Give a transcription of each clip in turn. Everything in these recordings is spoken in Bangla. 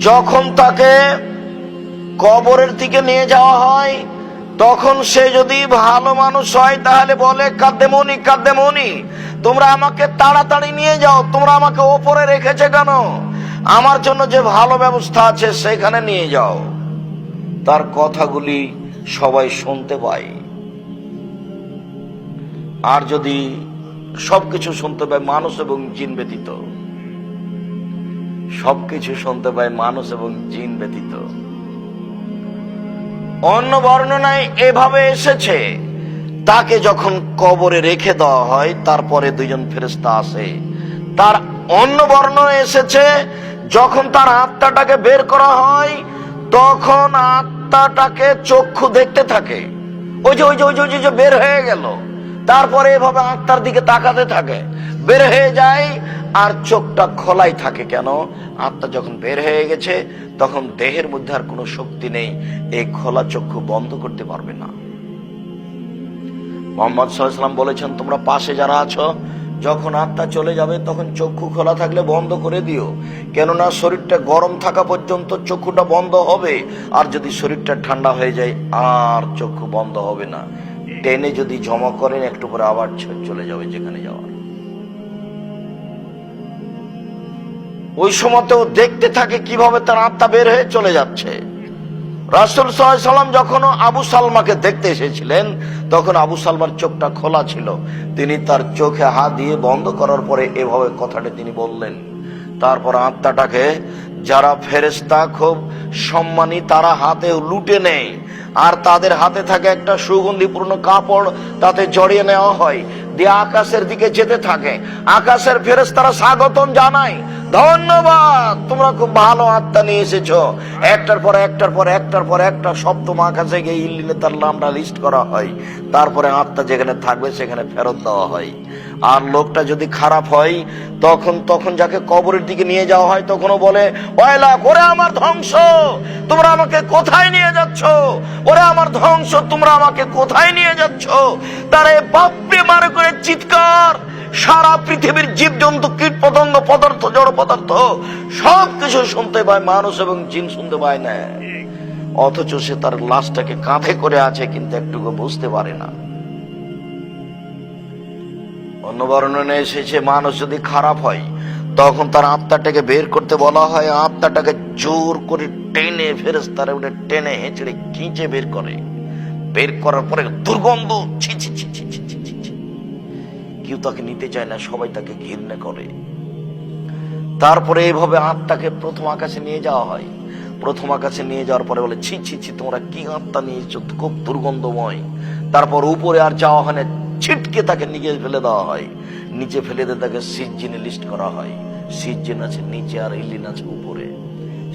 যখন তাকে কবরের দিকে নিয়ে যাওয়া হয়, তখন সে যদি ভালো মানুষ হয়, তাহলে বলে কাদ্দেমনি কাদ্দেমনি তোমরা আমাকে তাড়াতাড়ি নিয়ে যাও, তোমরা আমাকে ওপরে রেখেছে কেন? আমার জন্য যে ভালো ব্যবস্থা আছে, সেখানে নিয়ে যাও। তার কথাগুলি সবাই শুনতে পায়। আর যদি সবকিছু শুনতে পায়, মানুষ এবং জিন ব্যতীত। সবকিছু শুনতে পায় মানুষ এবং জিন ব্যতীত। অন্য বর্ণনায় এভাবে এসেছে, তাকে যখন কবরে রেখে দেওয়া হয়, তারপরে দুইজন ফেরেস্তা আসে। তার অন্য বর্ণনায় এসেছে, যখন তার আত্মাটাকে বের করা হয়, তখন আত্মাটাকে চক্ষু দেখতে থাকে। ওই যে ওই যে ওই যে ওই যে বের হয়ে গেল। তারপরে এভাবে আত্মার দিকে তাকাতে থাকে। বের হয়ে যায় আর চোখটা খোলাই থাকে কেন? আত্মা যখন বের হয়ে গেছে, তখন দেহের মধ্যে আর কোনো শক্তি নেই। এই খোলা চক্ষু বন্ধ করতে পারবে না। মোহাম্মদ সাল্লাম বলেছেন, তোমরা পাশে যারা আছো, যখন আত্মা চলে যাবে, তখন চক্ষু খোলা থাকলে বন্ধ করে দিও। কেননা শরীরটা গরম থাকা পর্যন্ত চক্ষুটা বন্ধ হবে। আর যদি শরীরটা ঠান্ডা হয়ে যায়, আর চক্ষু বন্ধ হবে না। টেনে যদি জমা করেন, একটু পরে আবার চলে যাবে যেখানে যাওয়ার। ওই সময়তেও দেখতে থাকে কীভাবে তার আত্মা বের হয়ে চলে যাচ্ছে। রাসুল সাল্লাম যখন আবু সালমাকে দেখতে এসেছিলেন, তখন আবু সালমার চোখটা খোলা ছিল। তিনি তার চোখে হাত দিয়ে বন্ধ করার পরে এভাবে কথাটা তিনি বললেন। তারপর আত্মাটাকে যারা ফেরেস্তা খুব সম্মানী, তারা হাতে লুটে নেয়। আর তাদের হাতে থাকে একটা সুগন্ধিপূর্ণ কাপড়, তাতে জড়িয়ে নেওয়া হয়। দিয়ে আকাশের দিকে যেতে থাকে। আকাশের ফেরেস্তারা স্বাগতম জানায়। ধন্যবাদ, তোমরা খুব ভালো আত্মা নিয়ে এসেছ। একটার পর একটার পর একটার পর একটা সপ্তম আকাশে গিয়ে ইল্লিনে তার নামটা লিস্ট করা হয়। তারপরে আত্মা যেখানে থাকবে সেখানে ফেরত দেওয়া হয়। আর লোকটা যদি খারাপ হয়, তখন তখন যাকে কবরের দিকে নিয়ে যাওয়া হয়, তখনও বলে ওয়লা করে আমার ধ্বংস! তোমরা আমাকে কোথায় নিয়ে যাচ্ছ? ওরে আমার ধ্বংস, তোমরা আমাকে কোথায় নিয়ে যাচ্ছ? তারে বাপরে মারে করে চিৎকার! সারা পৃথিবীর জীবজন্তু, কীট পতঙ্গ, পদার্থ, জড় পদার্থ, সবকিছু শুনতে পায় মানুষ এবং জিন শুনতে পায় না। অথচ সে তার লাশটাকে কাঁধে করে আছে, কিন্তু একটুকু বুঝতে পারে না। অন্য বর্ণনে এসেছে, মানুষ যদি খারাপ হয়, তখন তার আত্মাটাকে বের করতে বলা হয়। আত্মাটাকে জোর করে টেনে ফেরেস তারা টেনে হেঁচড়ে খিঁচে বের করে। বের করার পরে দুর্গন্ধ, ছি ছি ছি কেউ তাকে নিতে চায় না, সবাই তাকে ঘৃণা করে। তারপরে এইভাবে আত্মাকে প্রথম আকাশে নিয়ে যাওয়া হয়। প্রথম আকাশে নিয়ে যাওয়ার পরে বলে, ছি ছি ছি, তোমরা কি আত্মা নিয়েছো? খুব দুর্গন্ধময়। তারপর উপরে আর যাওয়া হয় না, ছিটকে তাকে নিচে ফেলে দেওয়া হয়। নিচে ফেলে দিয়ে তাকে সিজিনে লিস্ট করা হয়। সিজিন আছে নিচে আর ইলিন আছে উপরে।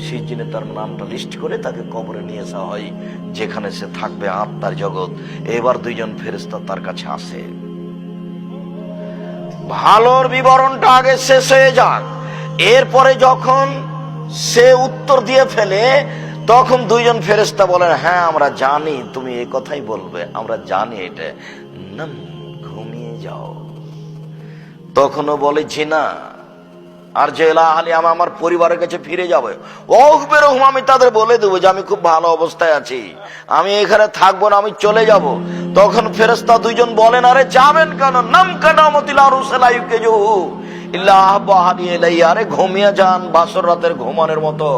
সিজিনে তার নামটা লিস্ট করে তাকে কবরে নিয়ে আসা হয়, যেখানে সে থাকবে আত্মার জগৎ। এবার দুইজন ফেরেস্তা তার কাছে আসে। ভালোর বিবরণটা আগে শেষ হয়ে যাক। এরপরে যখন সে উত্তর দিয়ে ফেলে, তখন দুইজন ফেরেস্তা বলেন হ্যাঁ আমরা জানি, তুমি এই কথাই বলবে, আমরা জানি এটা। না ঘুমিয়ে যাও। তখনও বলে, জি না। আর যে আহলি আমি আমার পরিবারের কাছে ফিরে যাবে। অকবের রহম আমি তাদের বলে দেবো যে আমি খুব ভালো অবস্থায় আছি। আমি এখানে থাকব না, আমি চলে যাব। তখন ফেরস্তা দুইজন বলেন আরে যাবেন কেন? নাম কাটামতিলা রুসেলাইকে জহু ইল্লাহ বাহানি এলাই আরে ঘুমিয়ে যান, বাসর রাতের ঘুমানোর মতো।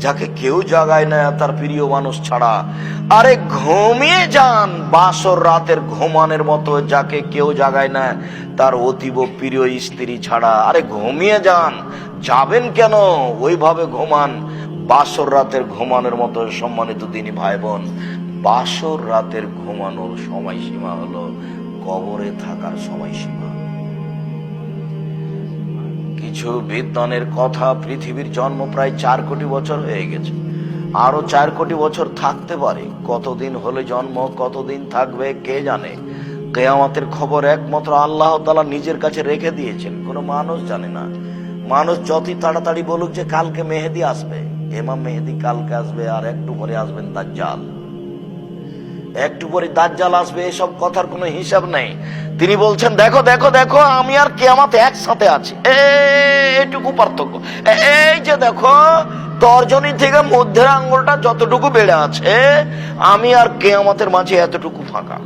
যাকে কেউ জাগায় না তার প্রিয় মানুষ ছাড়া। আরে ঘুমিয়ে যান, বাসর রাতের ঘুমানোর মতো যাকে কেউ জাগায় না তার অতীব প্রিয় স্ত্রী ছাড়া। আরে ঘুমিয়ে যান, যাবেন কেন? ওইভাবে ঘুমান। বাসর রাতের ঘুমানোর মতো সম্মানিত দিনী ভাই বোন বাসর রাতের ঘুমানোর সময়সীমা হলো কবরে থাকার সময়সীমা। কিছু বিদ্বানের কথা পৃথিবীর জন্ম প্রায় চার কোটি বছর হয়ে গেছে। আরও চার কোটি বছর থাকতে পারে। কতদিন হলে জন্ম, কতদিন থাকবে, কে জানে? কেয়ামতের খবর একমাত্র আল্লাহ তালা নিজের কাছে রেখে দিয়েছেন। কোনো মানুষ জানে না। মানুষ যতই তাড়াতাড়ি বলুক যে কালকে মেহেদি আসবে। এমা মেহেদি কালকে আসবে আর একটু পরে আসবেন দাজ্জাল। একটু পরে দাজ্জাল আসবে, এসব কথার কোনো হিসাব নাই। তিনি বলছেন, দেখো দেখো দেখো, আমি আর কেয়ামাত একসাথে আছি। এইটুকু পার্থক্য। এই যে দেখো, তর্জনী থেকে মধ্যের আঙ্গুলটা যতটুকু বেড়ে আছে, আমি আর কেয়ামতের মাঝে এতটুকু ফাঁকা।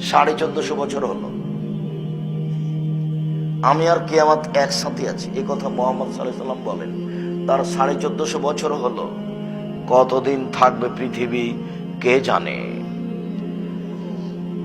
সাড়ে চোদ্দশো বছর হলো। আমি আর কেয়ামত একসাথে আছি। এ কথা মোহাম্মদ সাল্লাম বলেন। তার সাড়ে চোদ্দশো বছর হলো। কতদিন থাকবে পৃথিবী, কে জানে?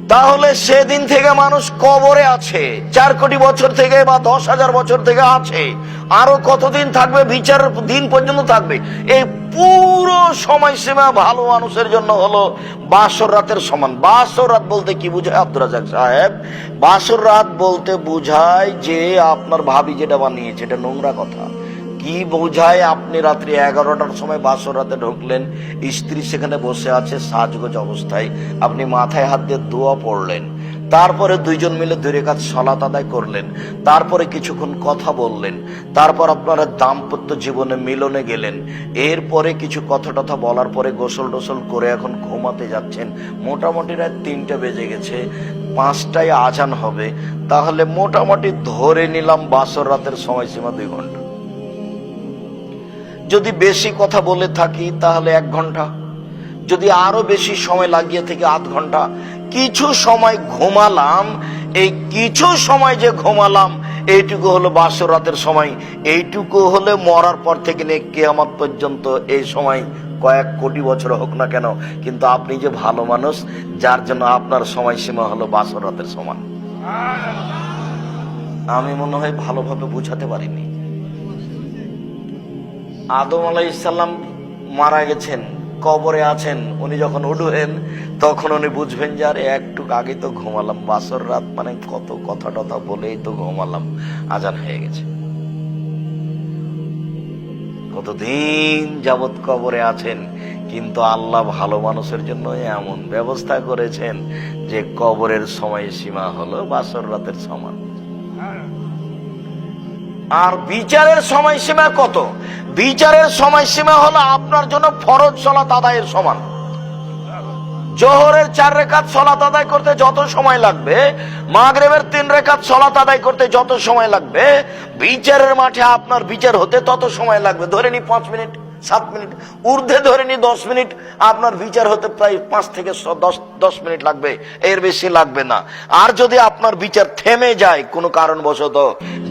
তাহলে সেদিন থেকে মানুষ কবরে আছে। চার কোটি বছর থেকে বা দশ হাজার বছর থেকে আছে। আরও কতদিন থাকবে? বিচার দিন পর্যন্ত থাকবে। এই পুরো সময়সীমা ভালো মানুষের জন্য হলো বাসর রাতের সমান। বাসর রাত বলতে কি বুঝায় আব্দুর রাজাক সাহেব? বাসর রাত বলতে বুঝায় যে আপনার ভাবি যেটা বানিয়েছে, এটা নোংরা কথা। কি বোঝায় আপনি রাত্রি এগারোটার সময় বাসর রাতে ঢুকলেন? স্ত্রী সেখানে বসে আছে, সাজগোজ অবস্থায়। আপনি মাথায় হাত দিয়ে দোয়া পড়লেন। তারপরে দুইজন মিলে দুই রেখাত সলাত আদায় করলেন। তারপরে কিছুক্ষণ কথা বললেন। তারপর আপনারা দাম্পত্য জীবনে মিলনে গেলেন। এরপরে কিছু কথা টথা বলার পরে গোসল টোসল করে এখন ঘুমাতে যাচ্ছেন। মোটামুটি রাত তিনটা বেজে গেছে। পাঁচটায় আজান হবে। তাহলে মোটামুটি ধরে নিলাম বাসর রাতের সময়সীমা দুই ঘণ্টা। যদি বেশি কথা বলে থাকি তাহলে এক ঘণ্টা। যদি আরও বেশি সময় লাগিয়ে থেকে আধ ঘণ্টা। কিছু সময় ঘুমালাম, এই কিছু সময় যে ঘুমালাম, এইটুকু হলো বাসর রাতের সময়। এইটুকু হলে মরার পর থেকে নিয়ে কেয়ামত পর্যন্ত এই সময় কয়েক কোটি বছর হোক না কেন, কিন্তু আপনি যে ভালো মানুষ, যার জন্য আপনার সময়সীমা হলো বাসর রাতের সমান। আমি মনে হয় ভালোভাবে বুঝাতে পারিনি। আদম আলাই ইসাল্লাম মারা গেছেন, কবরে আছেন, উনি যখন উঠবেন, তখন উনি বুঝবেন যে, আরে একটু আগে তো ঘুমালাম, বাসর রাত মানে কত কথা টথা বলেই তো ঘুমালাম, আজান হয়ে গেছে। কতদিন যাবৎ কবরে আছেন, কিন্তু আল্লাহ ভালো মানুষের জন্য এমন ব্যবস্থা করেছেন যে, কবরের সময় সীমা হলো বাসর রাতের সমান। আর বিচারের সময়সীমা কত? বিচারের সময়সীমা হলো আপনার জন্য ফরজ সলাত আদায়ের সমান। জোহরের চার রেখাত সলাত আদায় করতে যত সময় লাগবে, মাগরেবের তিন রেখাত সলাত আদায় করতে যত সময় লাগবে, বিচারের মাঠে আপনার বিচার হতে তত সময় লাগবে। ধরে নি পাঁচ মিনিট। সাত মিনিট। ঊর্ধ্বে ধরে নি দশ মিনিট। আপনার বিচার হতে প্রায় পাঁচ থেকে দশ দশ মিনিট লাগবে। এর বেশি লাগবে না। আর যদি আপনার বিচার থেমে যায়, কোনো কারণবশত,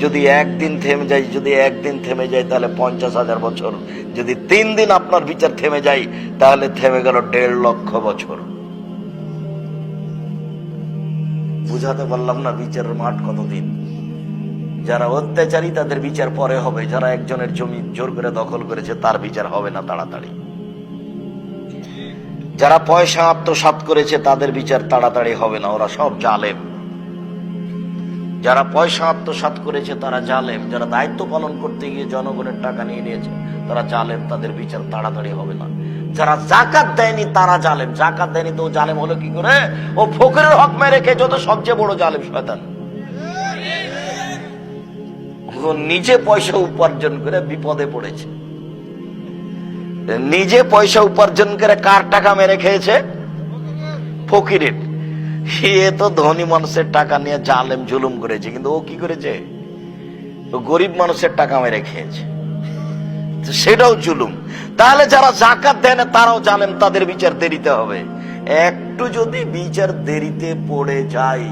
যদি একদিন থেমে যায়, যদি একদিন থেমে যায়, তাহলে পঞ্চাশ হাজার বছর। যদি তিন দিন আপনার বিচার থেমে যায়, তাহলে থেমে গেল দেড় লক্ষ বছর। বুঝাতে পারলাম না বিচারের মাঠ কতদিন? যারা অত্যাচারী, তাদের বিচার পরে হবে। যারা একজনের জমি জোর করে দখল করেছে, তার বিচার হবে না তাড়াতাড়ি। যারা পয়সা আত্মসাৎ করেছে, তাদের বিচার তাড়াতাড়ি হবে না। ওরা সব জালেম। যারা পয়সা আত্মসাৎ করেছে, তারা জালেম। যারা দায়িত্ব পালন করতে গিয়ে জনগণের টাকা নিয়ে নিয়েছে, তারা জালেম। তাদের বিচার তাড়াতাড়ি হবে না। যারা জাকাত দেয়নি, তারা জালেম। জাকাত দেয়নি তো জালেম হলো কি করে? ও ফকরের হক মেরে খেয়েছে তো সবচেয়ে বড় জালেম, শয়তান। নিজে পয়সা উপার্জন করে বিপদে পড়েছে। নিজে পয়সা উপার্জন করে কার টাকা মেরে খেয়েছে? ফকিরের। সে তো ধনী মানুষের টাকা নিয়ে জালেম, জুলুম করেছে, কিন্তু ও কি করেছে? গরিব মানুষের টাকা মেরে খেয়েছে। সেটাও জুলুম। তাহলে যারা জাকাত দেয় না, তারাও জালেম, তাদের বিচার দেরিতে হবে। একটু যদি বিচার দেরিতে পড়ে যায়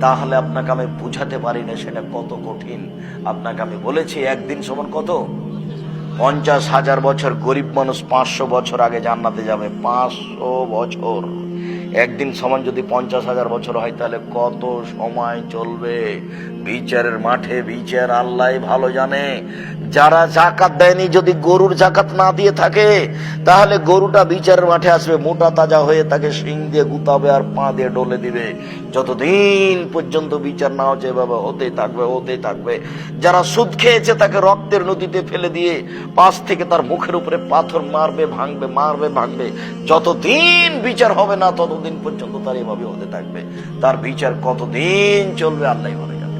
তাহলে আপনাকে আমি বুঝাতে পারি না সেটা কত কঠিন। আপনাকে আমি বলেছি, একদিন সমান কত? পঞ্চাশ হাজার বছর, গরিব মানুষ পাঁচশো বছর আগে জান্নাতে যাবে, পাঁচশো বছর। একদিন সমান যদি পঞ্চাশ হাজার বছর হয়, তাহলে কত সময় চলবে? বিচারের মাঠে বিচার আল্লাহ ভালো জানে। যারা জাকাত দেয়নি, যদি গরুর জাকাত না দিয়ে থাকে, তাহলে গরুটা বিচারের মাঠে আসবে, মোটা তাজা হয়ে তাকে শিং দিয়ে গুতাবে আর পা দিয়ে ডলে দিবে। যতদিন পর্যন্ত বিচার না হচ্ছে, এভাবে হতেই থাকবে হতেই থাকবে। যারা সুদ খেয়েছে, তাকে রক্তের নদীতে ফেলে দিয়ে পাশ থেকে তার মুখের উপরে পাথর মারবে, ভাঙবে মারবে, ভাঙবে। যতদিন বিচার হবে না, ততদিন পর্যন্ত তার এভাবে হতে থাকবে। তার বিচার কতদিন চলবে আল্লাহ ভালো জানে।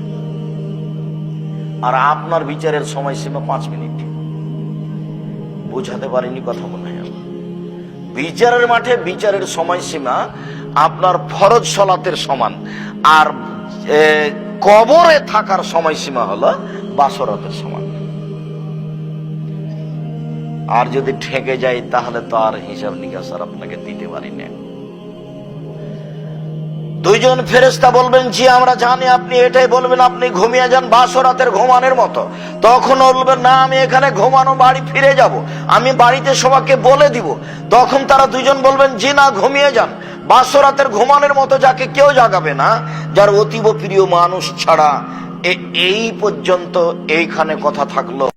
আর আপনার বিচারের সময়সীমা পাঁচ মিনিট। বুঝাতে পারিনি কথা মনে হয়। বিচারের মাঠে বিচারের সময়সীমা আপনার ফরজ সলাতের সমান। আর কবরে থাকার সময়সীমা হলো বাসরাতের সমান। আর যদি ঠেকে যায় তাহলে তো আর হিসাব নিকাশ আর আপনাকে দিতে পারি না। দুইজন ফেরেস্তা বলবেন, জি, আমরা জানি আপনি এটাই বলবেন, আপনি ঘুমিয়ে যান বাসরাতের ঘুমানোর মতো। তখন বলবেন, না, আমি এখানে ঘুমানো বাড়ি ফিরে যাব। আমি বাড়িতে সবাইকে বলে দিব। তখন তারা দুইজন বলবেন, জি, না, ঘুমিয়ে যান। বাসরাতের ঘুমানোর মতো যাকে কেউ জাগাবে না, যার অতীব প্রিয় মানুষ ছাড়া এই পর্যন্ত এইখানে কথা থাকল।